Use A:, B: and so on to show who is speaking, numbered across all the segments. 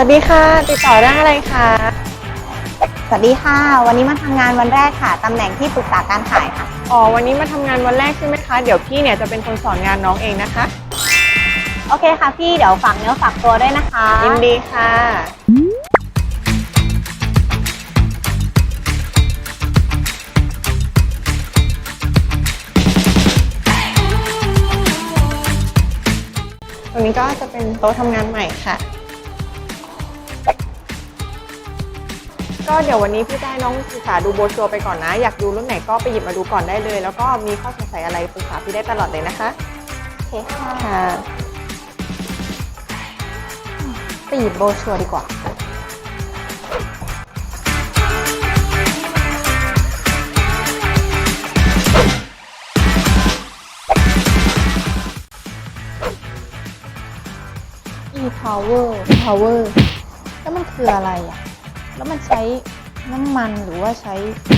A: วัสดีค่ะ ติดต่อเรื่องอะไรคะ
B: สวัสดีค่ะ วันนี้มาทำงานวันแรกค่ะตำแหน่งที่ปรึกษาการขายค่ะ
A: อ๋อวันนี้มาทำงานวันแรกใช่ไหมคะ เดี๋ยวพี่เนี่ยจะเป็นคนสอนงานน้องเองนะคะ
B: โอเคค่ะพี่เดี๋ยวฝากเนื้อฝากตัวด้วยนะคะ
A: ยินดีค่ะ ตรงนี้ก็จะเป็นโต๊ะทำงานใหม่ค่ะ ก็เดี๋ยววันนี้พี่จะให้น้องศึกษาดูโบชัวไปก่อนนะ อยากดูรุ่นไหนก็ไปหยิบมาดูก่อนได้เลย แล้วก็มีข้อสงสัยอะไรปรึกษาพี่ได้ตลอดเลยนะคะ
B: โอเคค่ะไปหยิบโบชัวดีกว่า e-power e-power แล้วมันคืออะไรอะ แล้วมันใช้น้ำมันหรือว่าใช้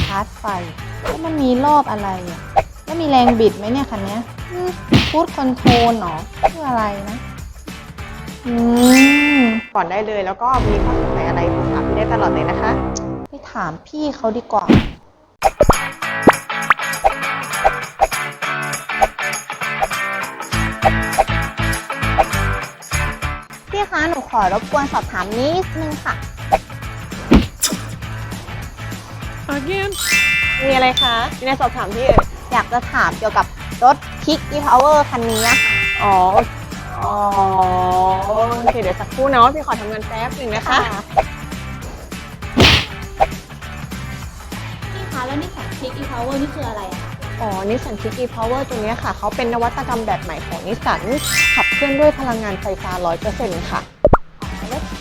B: ชาร์จไฟ แล้วมันมีรอบอะไรอะแล้วมีแรงบิดไหมเนี่ยคันเนี้ยฟูดคอนโทรลหรอคืออะไรนะ อืม
A: ก่อนได้เลยแล้วก็มีข้อสงสัยอะไรปรึกษาพี่ได้ตลอดเลยนะคะ
B: ไปถามพี่เขาดีกว่าพี่คะหนูขอรบกวนสอบถามนิดนึงค่ะ
A: again มีอะไรคะมีอะไรสอบถามพี่เอ่ย
B: อยากจะถามเกี่ยวกับรถ Kick e-Power คันนี้อะค่ะ
A: อ๋อ อ๋อ โอเค เดี๋ยวสักครู่เนาะพี่ขอทำงานแป๊บหนึ่งนะคะ
C: พี่คะแล้วนิสสันคลิกอีพาวเวอร์นี่คืออะไรคะ
A: อ๋อ นิสสันคิก e-power ตัวเนี้ยค่ะ เขาเป็นนวัตกรรมแบบใหม่ของนิสสันขับเคลื่อนด้วยพลังงานไฟฟ้า 100%ค่ะ
C: แล้ว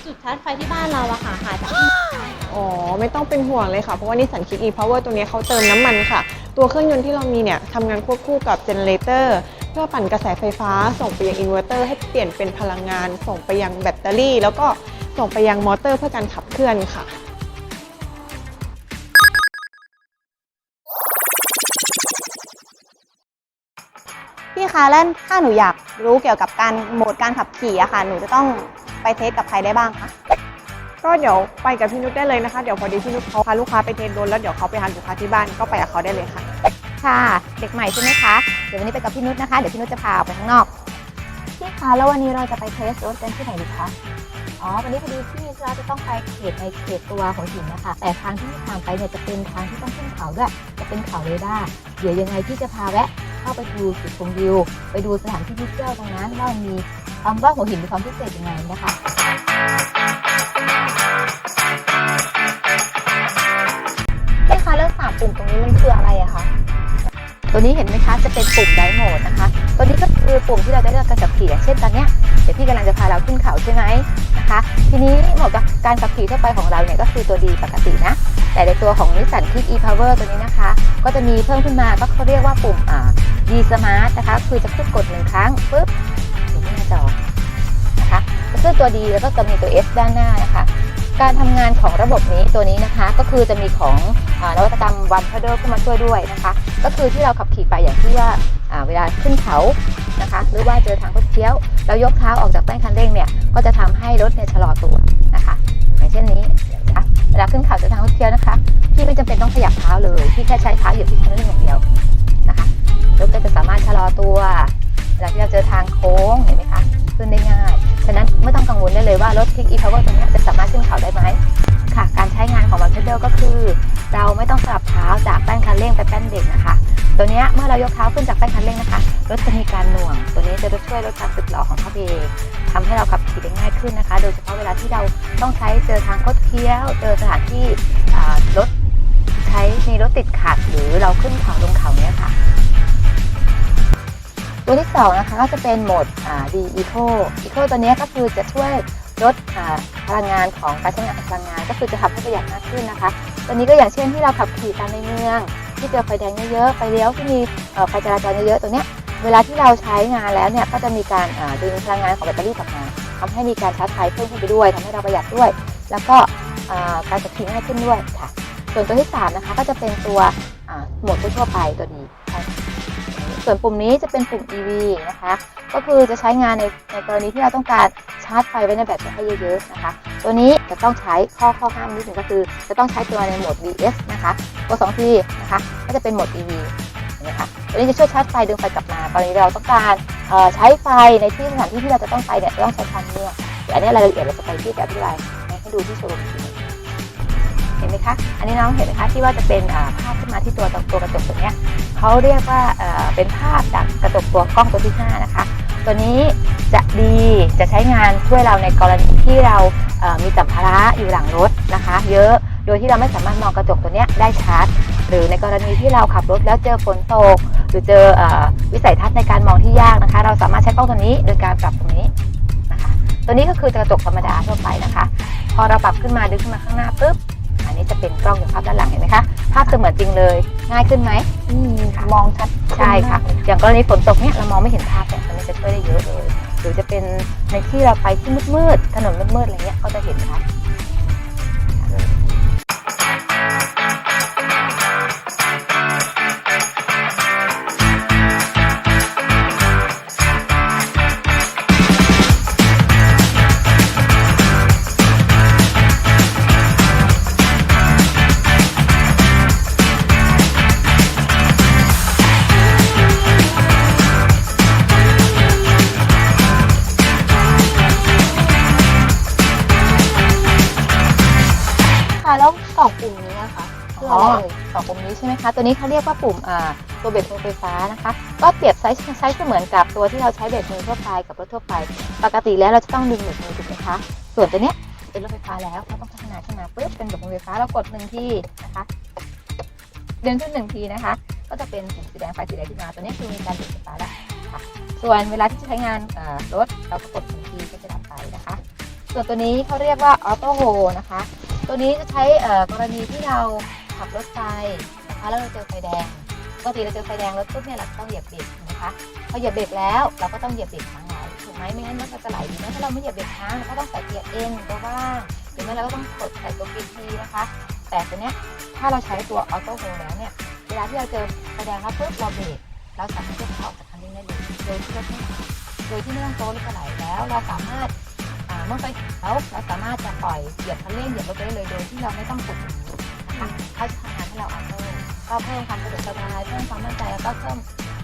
C: จุดชาร์จไฟที่บ้านเราอะค่ะหาจากที่ไหน
A: อ๋อไม่ต้องเป็นห่วงเลยค่ะ เพราะว่านิสสันคิก e-power ตัวเนี้ยเขาเติมน้ำมันค่ะ ตัวเครื่องยนต์ที่เรามีเนี่ยทำงานควบคู่กับเจเนเรเตอร์เพื่อปั่นกระแสไฟฟ้า ส่งไปยังอินเวอร์เตอร์ให้เปลี่ยนเป็นพลังงาน ส่งไปยังแบตเตอรี่ แล้วก็ส่งไปยังมอเตอร์เพื่อการขับเคลื่อนค่ะ
B: พี่คะแล้วถ้าหนูอยากรู้เกี่ยวกับการโหมดการขับขี่อะค่ะ หนูจะต้อง ไปเทสกับใครได้บ้างคะ
A: ก็เดี๋ยวไปกับพี่นุชได้เลยนะคะ เดี๋ยวพอดีพี่นุชเขาพาลูกค้าไปเทสรถแล้วเดี๋ยวเขาไปหาลูกค้าที่บ้านก็ไปกับเขาได้เลยค่ะ
B: ค่ะ เด็กใหม่ใช่ไหมคะ เดี๋ยววันนี้ไปกับพี่นุชนะคะ เดี๋ยวพี่นุชจะพาออกไปข้างนอก พี่คะ แล้ววันนี้เราจะไปเทสรถกันที่ไหนดีคะ
C: อ๋อ วันนี้พอดีพี่เราจะต้องไปเขตในเขตตัวของหินนะคะ แต่ทางที่ทางไปเนี่ยจะเป็นทางที่ต้องขึ้นเขาด้วย จะเป็นเขาเรดาร์เดี๋ยวยังไงพี่จะพาแวะเข้าไปดูจุดชมวิว ไปดูสถานที่ท่องเที่ยวตรงนั้นว่ามี ความว่าหัวหินมีความพิเศษยังไงนะคะ
B: พี่คะแล้วสามปุ่มตรงนี้มันคืออะไรอะคะ
C: ตัวนี้เห็นไหมคะจะเป็นปุ่มไดโหมดนะคะ ตัวนี้ก็คือปุ่มที่เราจะเลือกการขับขี่อย่างเช่นตอนเนี้ยเดี๋ยวพี่กำลังจะพาเราขึ้นเขาใช่ไหมนะคะ ทีนี้เหมาะกับการขับขี่ทั่วไปของเราเนี่ยก็คือตัวดีปกตินะ แต่ในตัวของนิสสันคิก e-power ตัวนี้นะคะ ก็จะมีเพิ่มขึ้นมาก็เขาเรียกว่าปุ่มอ่า D smart นะคะ คือจะขึ้นกดหนึ่งครั้งปุ๊บอยู่ที่หน้า จอนะคะซึ่งตัว D แล้วก็จะมีตัว S ด้านหน้านะคะ การทำงานของระบบนี้ตัวนี้นะคะก็คือจะมีของอนวัตกรรมวันพ d เดิลเข้ามาช่วยด้วยนะคะ ก็คือที่เราขับขี่ไปอย่างที่ว่าเวลาขึ้นเขานะคะ หรือว่าเจอทางคดเคี้ยวเรายกเท้าออกจากแป้นคันเร่งเนี่ยก็จะทำให้รถเนี่ยชะลอตัวนะคะ อย่างเช่นนี้นะคะเวลาขึ้นเขาเจอทางคดเคี้ยวนะคะพี่ไม่จำเป็นต้องขยับเท้าเลยพี่แค่ใช้เท้าเหยียบที่คันเร่งอย่างเดียวนะคะรถก็จะสามารถชะลอตัว เวลาที่เราเจอทางโค้งเห็นไหมคะขึ้นได้ง่ายฉะนั้นไม่ต้องกังวลได้เลยว่ารถ Kick e-power ตัวนี้จะสามารถขึ้นเขาได้ไหมค่ะ การใช้งานของวันเพดเดิลก็คือ เราไม่ต้องสลับเท้าจากแป้นคันเร่งไปแป้นเด็กนะคะ ตัวนี้เมื่อเรายกเท้าขึ้นจากแป้นคันเร่งนะคะรถจะมีการหน่วง ตัวนี้จะช่วยลดการสึกหรอของทัพเองทำให้เราขับขี่ได้ง่ายขึ้นนะคะ โดยเฉพาะเวลาที่เราต้องใช้เจอทางคดเคี้ยว เจอสถานที่รถใช้มีรถติดขัดหรือเราขึ้นเขาลงเขาเนี้ยค่ะ ตัวที่สองนะคะก็จะเป็นโหมดอ่า D Eco Eco ตัวนี้ก็คือจะช่วยลดอ่าพลังงานของการใช้งานพลังงาน ก็คือจะทำให้ประหยัดมากขึ้นนะคะ ตัวนี้ก็อย่างเช่นที่เราขับขี่ตามในเมือง ที่เจอไฟแดงเยอะๆไฟเลี้ยวที่มีไฟจราจรเยอะๆตัวเนี้ยเวลาที่เราใช้งานแล้วเนี่ยก็จะมีการดึงพลังงานของแบตเตอรี่กลับมาทำให้มีการชาร์จไฟเพิ่มขึ้นไปด้วยทำให้เราประหยัดด้วย แล้วก็การขับขี่ง่ายขึ้นด้วยค่ะ ส่วนตัวที่สามนะคะก็จะเป็นตัวโหมดทั่วไปตัวนี้ ส่วนปุ่มนี้จะเป็นปุ่ม EV นะคะ ก็คือจะใช้งานในในกรณีที่เราต้องการชาร์จไฟไว้ในแบตให้เยอะๆนะคะ ตัวนี้จะต้องใช้ข้อข้อห้ามนิดนึงก็คือ จะต้องใช้ตัวในโหมด BS นะคะตัว2ทีนะคะ ก็จะเป็นโหมด EV นไหมคะตัวนี้จะช่วยชาร์จไฟดึงไฟกลับมากรณีเราต้องการใช้ไฟในที่สถานที่ที่เราจะต้องไปเนี่ยต้องใช้ทางเลือกเดี๋ยอันนี้รายละเอียดเราจะไปที่แบบอธิบายให้ดูที่โชว์รูม เห็นไหมคะอันนี้น้องเห็นไหมคะที่ว่าจะเป็นภาพขึ้นมาที่ตัวตัวกระจกตัวเนี้ยเขาเรียกว่าเป็นภาพจากกระจกตัวกล้องตัวที่ห้านะคะตัวนี้จะดีจะใช้งานช่วยเราในกรณีที่เรามีสัมภาระอยู่หลังรถนะคะ เยอะโดยที่เราไม่สามารถมองกระจกตัวเนี้ยได้ชัดหรือในกรณีที่เราขับรถแล้วเจอฝนตก หรือเจออวิสัยทัศน์ในการมองที่ยากนะคะ เราสามารถใช้กล้องตัวนี้โดยการปรับตรงนี้นะคะ ตัวนี้ก็คือกระจกธรรมดาทั่วไปนะคะ พอเราปรับขึ้นมาดึงขึ้นมาข้างหน้าปุ๊บ อันนี้จะเป็นกล้องจากภาพด้านหลังเห็นไหมคะภาพเสมือนจริงเลยง่ายขึ้นไหม
B: อืม
C: ค่ะ
B: มองชัด
C: ใช่ค่ะ อย่างกรณีฝนตกเนี่ยเรามองไม่เห็นภาพเนี่ยตัวนี้จะช่วยได้เยอะเลยหรือจะเป็นในที่เราไปที่มืดๆถนนมืดๆอะไรเงี้ยก็จะเห็นชัด
B: องปุ่มนี้นะคะคือ
C: อ๋
B: อะ
C: อ
B: ไรเอ่ย
C: สองปุ่มนี้ใช่ไหมคะ ตัวนี้เขาเรียกว่าปุ่มอ่าตัวเบรกมือไฟฟ้านะคะ ก็เปรียบใช้ใช้เสมือนกับตัวที่เราใช้เบรกมือทั่วไปกับรถทั่วไป ปกติแล้วเราจะต้องดึงเบรกมือถูกไหมคะส่วนตัวเนี้ยเป็นรถไฟฟ้าแล้วเราต้องพัฒนาขึ้นมาปุ๊บเป็นเบรกมือไฟฟ้าเรากดหนึ่งทีนะคะเดินขึ้นหนึ่งทีนะคะ ก็จะเป็นสีแดงไฟสีแดงขึ้นมาตัวนี้คือมีการเบรกไฟฟ้าแล้วค่ะส่วนเวลาที่จะใช้งานอ่ารถเราก็กดหนึ่งทีก็จะดับไปนะคะ ส่วนตัวนี้เขาเรียกว่าออโต้โฮนะคะ ตัวนี้จะใช้เอ่อกรณีที่เราขับรถไฟนะคะแล้วเราเจอไฟแดงปกติเราเจอไฟแดงรถปุ๊บเนี่ยเราต้องเหยียบเบรกถูกไหมคะพอเหยียบเบรกแล้วเราก็ต้องเหยียบเบรกค้างไว้ถูกไหมไม่งั้นรถจะไหลดีนะถ้าเราไม่เหยียบเบรกค้างเราก็ต้องใส่เกียร์เอ็นตัวว่างหรือไม่เราก็ต้องกดใส่ตัวกีทีนะคะ แต่ตัวเนี้ยถ้าเราใช้ตัวออโต้โฮแล้วเนี่ยเวลาที่เราเจอไฟแดงแล้วปุ๊บเราเบรกเราสามารถที่จะข้าออกจากคันเร่งได้เลยโดยที่รถไม่โดยที่ไม่ต้องโต้รถจะไหลแล้ว เราสามารถ อ่าเมื่อไฟเขียวเราสามารถจะปล่อยเหยียบคันเร่งเหยียบรถไปได้เลยโดยที่เราไม่ต้องกดเขาจะทำงานให้เราออโต้ก็เพิ่มความสะดวกสบายเพิ่มความมั่นใจแล้วก็เพิ่ม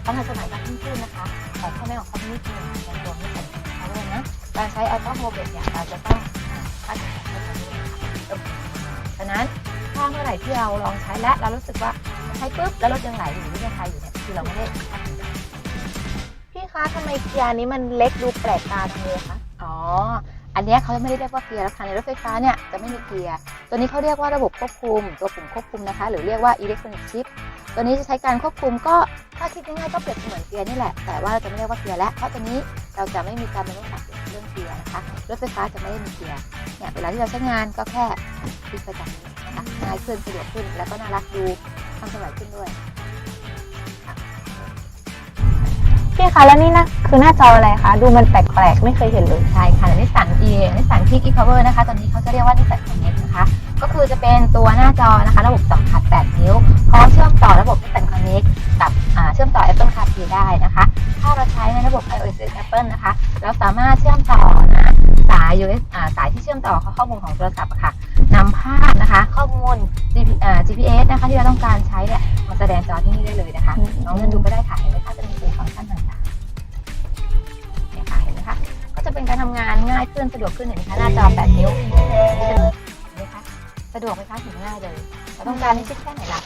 C: ความทันสมัยมากยิ่งขึ้นนะคะแต่ข้อแม้ของเขานิดนึงในตัวไม่ใส่เขาเลยนะการใช้ออโต้โฮเบรกเนี่ยเราจะต้องอ่าคาดหวังให้คันเร่งค่ะเริ่มฉะนั้นถ้าเมื่อไหร่ที่เราลองใช้และเรารู้สึกว่าใช้ปุ๊บแล้วรถยังไหลอยู่หรือยังไทยอยู่เนี่ยคือเราไม่ได้
B: พี่คะทำไมเกียร์นี้มันเล็กดูแปลกตาจังเลยคะ
C: อ๋อ อันนี้เขาไม่ได้เรียกว่าเกียร์แล้วค่ะในรถไฟฟ้าเนี่ยจะไม่มีเกียร์ ตัวนี้เขาเรียกว่าระบบควบคุม ตัวปุ่มควบคุมนะคะ หรือเรียกว่าอิเล็กทรอนิกส์ชิปตัวนี้จะใช้การควบคุมก็ถ้าคิดง่ายๆก็เปรียบเสมือนเกียร์นี่แหละ แต่ว่าเราจะไม่เรียกว่าเกียร์แล้ว เพราะตัวนี้เราจะไม่มีการบรรลุสับเรื่องเกียร์นะคะ รถไฟฟ้าจะไม่ได้มีเกียร์ เนี่ยเวลาที่เราใช้งานก็แค่คลิกไปจากนี้นะคะง่ายขึ้นสะดวกขึ้น แล้วก็น่ารักดูทันสมัยขึ้นด้วย
B: พี่คะแล้วนี่นะคือหน้าจออะไรคะ ดูมันแปลกๆ ไม่เคยเห็นเลย
C: ใช่ค่ะนิสสัน e นิสสันคิก e-power นะคะตอนนี้เขาจะเรียกว่านิสสัน connect นะคะ ก็คือจะเป็นตัวหน้าจอนะคะ ระบบสัมผัส 8 นิ้วพร้อมเชื่อมต่อระบบนิสสัน connect กับเชื่อมต่อ Apple CarPlay ได้นะคะ ถ้าเราใช้ในระบบ iOS Apple นะคะ เราสามารถเชื่อมต่อนะสาย US สายที่เชื่อมต่อข้อมูลของโทรศัพท์ ง่ายขึ้นสะดวกขึ้นเห็นไหมคะหน้าจอ8นิ้วนี่จะเห็นไหมคะสะดวกไหมคะถึงง่ายเลยเราต้องการให้ชิดแค่ไหนล่ะ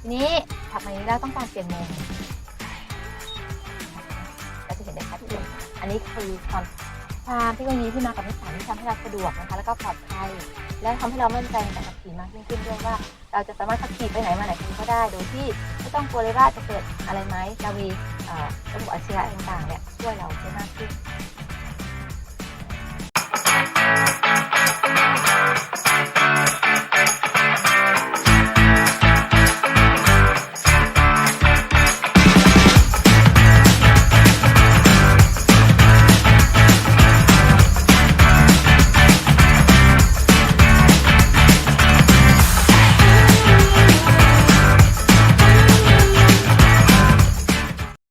C: ทีนี้ถัดมานี้เราต้องการเปลี่ยนมุมเราจะเห็นได้ชัดเจนอันนี้คือความความเทคโนโลยีที่มากับนิสสันที่ทำให้เราสะดวกนะคะแล้วก็ปลอดภัยและทำให้เรามั่นใจในการขับขี่มากยิ่งขึ้นด้วยว่า เราจะสามารถขับขี่ไปไหนมาไหนก็ได้ โดยที่ไม่ต้องกลัวเลยว่าจะเกิดอะไรไหมเรามีระบบอัจฉริยะต่างๆเนี่ยช่วยเราได้มากขึ้น